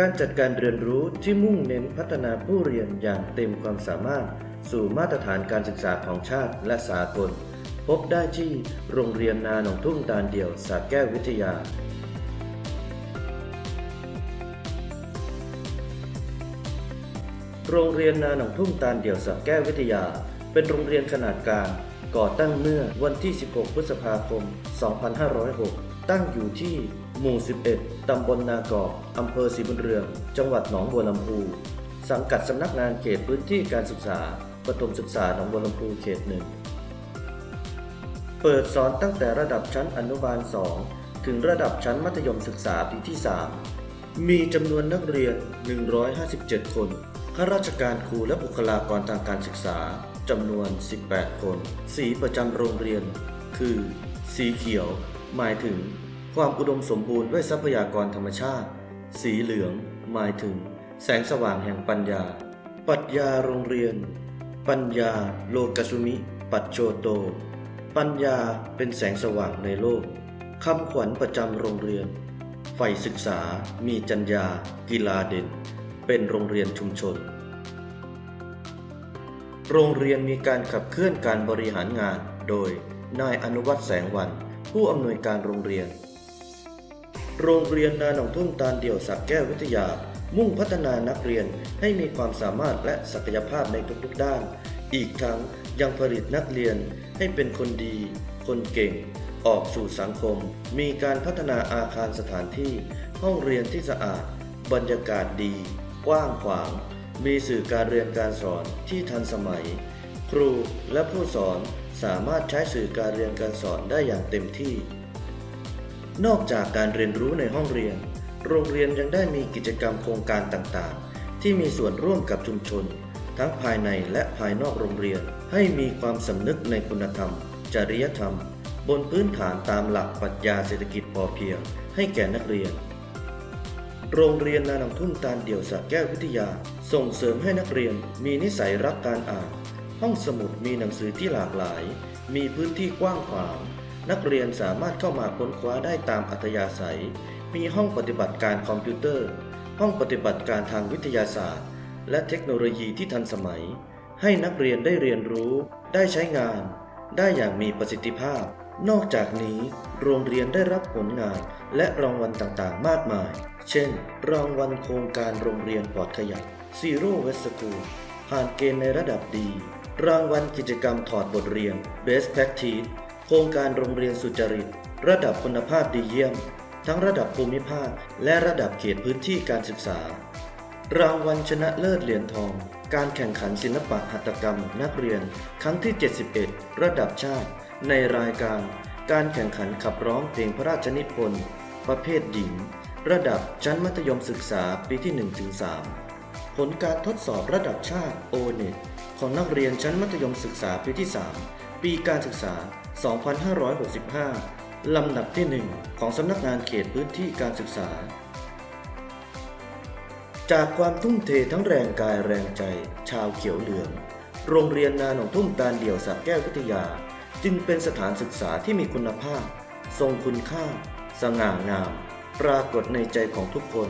การจัดการเรียนรู้ที่มุ่งเน้นพัฒนาผู้เรียนอย่างเต็มความสามารถ สู่มาตรฐานการศึกษาของชาติและสากล พบได้ที่โรงเรียนนาหนองทุ่งตาลเดี่ยวสาแก้ววิทยาโรงเรียนนาหนองทุ่งตาลเดี่ยวสระแก้ววิทยา เป็นโรงเรียนขนาดกลาง ก่อตั้งเมื่อวันที่ 16 พฤษภาคม 2506 ตั้งอยู่ที่ หมู่ 11 ตำบลนากอกอำเภอศรีบุญเรือง จังหวัดหนองบัวลำพู สังกัดสำนักงานเขตพื้นที่การศึกษา ประถมศึกษาหนองบัวลำพูเขตหนึ่ง เปิดสอนตั้งแต่ระดับชั้นอนุบาล 2 ถึงระดับชั้นมัธยมศึกษาปีที่ 3 มีจำนวนนักเรียน 157 คน ข้าราชการครูและบุคลากรทางการศึกษาจำนวน 18 คน สีประจำโรงเรียน คือ สีเขียว หมายถึง ความอุดมสมบูรณ์ด้วยทรัพยากรธรรมชาติ สีเหลือง หมายถึง แสงสว่างแห่งปัญญาปรัชญาโรงเรียน ปัญญาโลกสุมิ ปัจโชโต ปัญญาเป็นแสงสว่างในโลกคำขวัญประจำโรงเรียนใฝ่ศึกษา มีจัญญา กีฬาเด่น เป็นโรงเรียนชุมชน โรงเรียนมีการขับเคลื่อนการบริหารงาน โดยนายอนุวัฒน์แสงวัน ผู้อำนวยการโรงเรียน โรงเรียนนาหนองทุ่งตาลเดี่ยวสักแก้ววิทยา มุ่งพัฒนานักเรียนให้มีความสามารถและศักยภาพในทุกๆด้าน อีกทั้งยังผลิตนักเรียนให้เป็นคนดี คนเก่ง ออกสู่สังคม มีการพัฒนาอาคารสถานที่ ห้องเรียนที่สะอาด บรรยากาศดี กว้างขวาง มีสื่อการเรียนการสอนที่ทันสมัย ครูและผู้สอนสามารถใช้สื่อการเรียนการสอนได้อย่างเต็มที่ นอกจากการเรียนรู้ในห้องเรียน โรงเรียนยังได้มีกิจกรรมโครงการต่างๆ ที่มีส่วนร่วมกับชุมชน ทั้งภายในและภายนอกโรงเรียน ให้มีความสำนึกในคุณธรรม จริยธรรม บนพื้นฐานตามหลักปรัชญาเศรษฐกิจพอเพียง ให้แก่นักเรียน โรงเรียนนาหนองทุ่งตาลเดี่ยวสระแก้ววิทยา ส่งเสริมให้นักเรียนมีนิสัยรักการอ่าน ห้องสมุดมีหนังสือที่หลากหลาย มีพื้นที่กว้างขวาง นักเรียนสามารถเข้ามาค้นคว้าได้ตามอัธยาศัย มีห้องปฏิบัติการคอมพิวเตอร์ ห้องปฏิบัติการทางวิทยาศาสตร์ และเทคโนโลยีที่ทันสมัย ให้นักเรียนได้เรียนรู้ ได้ใช้งาน ได้อย่างมีประสิทธิภาพ นอกจากนี้โรงเรียนได้รับผลงานและรางวัลต่างๆ มากมาย เช่น รางวัลโครงการโรงเรียนปลอดขยะ Zero Waste School ผ่านเกณฑ์ในระดับดี รางวัลกิจกรรมถอดบทเรียน Best Practice โครงการโรงเรียนสุจริต ระดับคุณภาพดีเยี่ยม ทั้งระดับภูมิภาค และระดับเขตพื้นที่การศึกษา รางวัลชนะเลิศเหรียญทอง การแข่งขันศิลปะหัตถกรรม นักเรียน ครั้งที่ 71 ระดับชาติ ในรายการ การแข่งขันขับร้องเพลงพระราชนิพนธ์ประเภทหญิง ระดับชั้นมัธยมศึกษาปีที่ 1-3 ผลการทดสอบระดับชาติ o n e t ของนักเรียนชั้นมัธยมศึกษาปีที่ 3 ปีการศึกษา 2565 ลำดับที่ 1 ของสำนักงานเขตพื้นที่การศึกษา จากความทุ่มเททั้งแรงกายแรงใจ ชาวเขียวเหลือง โรงเรียนนาหนองทุ่งตาลเดี่ยวสระแก้ววิทยา จึงเป็นสถานศึกษาที่มีคุณภาพ ทรงคุณค่า สง่างาม ปรากฏในใจของทุกคน